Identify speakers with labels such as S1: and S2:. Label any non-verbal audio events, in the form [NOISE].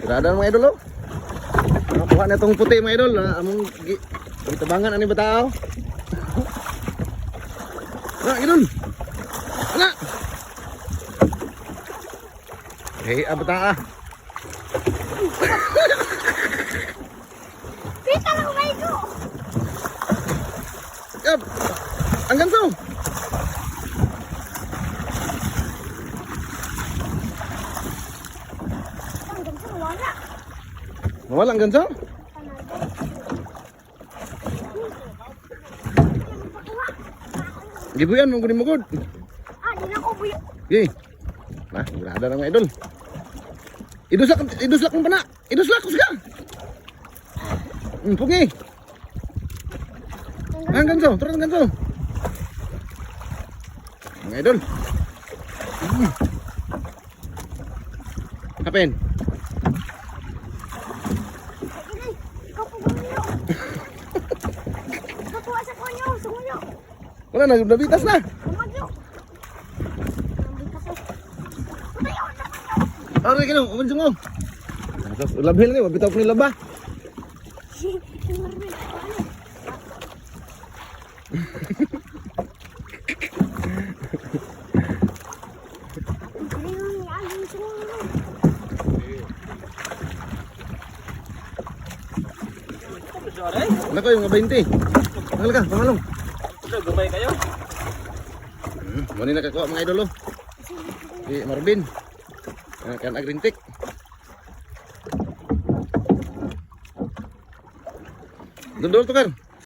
S1: Tirada mga idol oh. Nakuha na itong puti mga idol. ah, Among gi- gitabangan ani ba tao? [LAUGHS] Ah, idol. Ala. Hey, abata ah.
S2: Kita lang may ito.
S1: Yap. Ang ganso.
S2: Ang ganda, wala.
S1: Nawala ang ganso? Gibuyan mo guni mo gud.
S2: Ah, di na ko buyo.
S1: Gi. Nah, berada na mga idol. Iduslak, iduslak mo pa na. Iduslak ko siya. Hmm, pugi. Ang ganso, turun ang ganso. Mga idol. Hmm. Kapin.
S2: Sumunyo.
S1: Wala na, nabitas na.
S2: Gumagyo. Nambay ka sa... Patayo na.
S1: Aray ka na, umansin mo. Labhin na, mabitaw ko ni laba.
S2: Marvin, yung aling sumunyo?
S1: Nako yung 20. Tangal ka, pamalong.
S3: Gumay kayo?
S1: Hmm, muna nakakuha mga idol. Si Marvin. Kan agrintik. Dundol to kan.